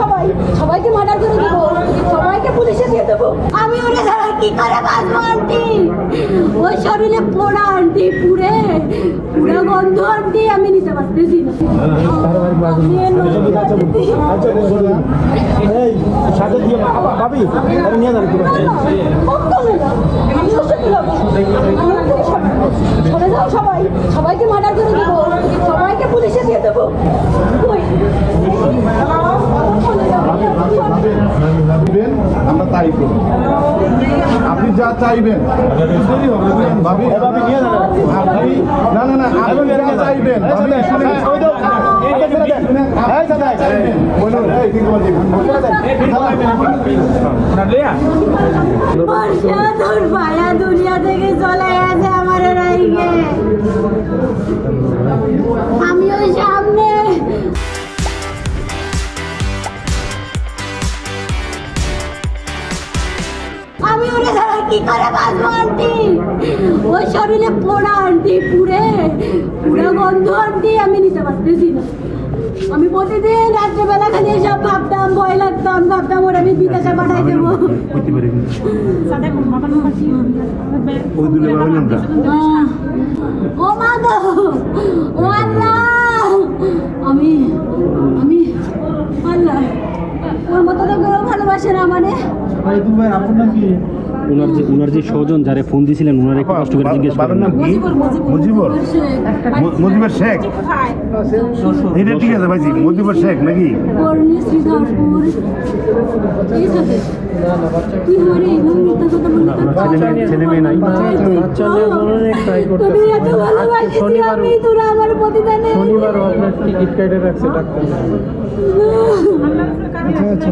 সবাই সবাইকে মার্ডার করে দেবো সবাইকে পুলিশে দিয়ে দেবো। আমি ওরে ছাড়া কি করে বাঁচবো আন্টি ওই শরীরে পোড়া আন্টি পুড়ে পুরো গন্ধ আন্টি আমি নিতে পারতেছি সবাইকে মার্ডার করে দেবো সবাইকে পুলিশে দিয়ে দেবো। চাইবেন আমরা তাই করব। আপনি যা চাইবেন। ভাবি না না না আপনি যা চাইবেন দুনিয়া থেকে চলে গেছে আমার রাইগে আমি ওরে ছাড়া কি করে বাঁচবো, আন্টি? ওই শরীরে পোড়া, আন্টি, পুড়ে। পুরো গন্ধ, আন্টি, আমি নিতে পারতেছি না। আমি প্রতিদিন রাত্রেবেলা খালি সব ভাবতাম, ভয় লাগতাম, ভাবতাম ওরা আমি বিদেশে পাঠাই দেবো। ও মা গো, ও আল্লাহ। আমি আমি, আল্লাহ। ওর মতো তো কেউ ভালোবাসে না মানে ওবাইদুল ভাই আপনার কি ওনার যে ওনার যে স্বজন যারা ফোন দিয়েছিলেন ওনারা একটু কষ্ট করে জিজ্ঞেস করেন। নাম কি? মুজিবুর মুজিবুর শেখ। এটা ঠিক আছে ভাইজি মুজিবুর শেখ নাকি? ছেলে মেয়ে নাই। আচ্ছা, শনিবার টিকিট কেটে রাখছে ডাক্তার আচ্ছা আচ্ছা।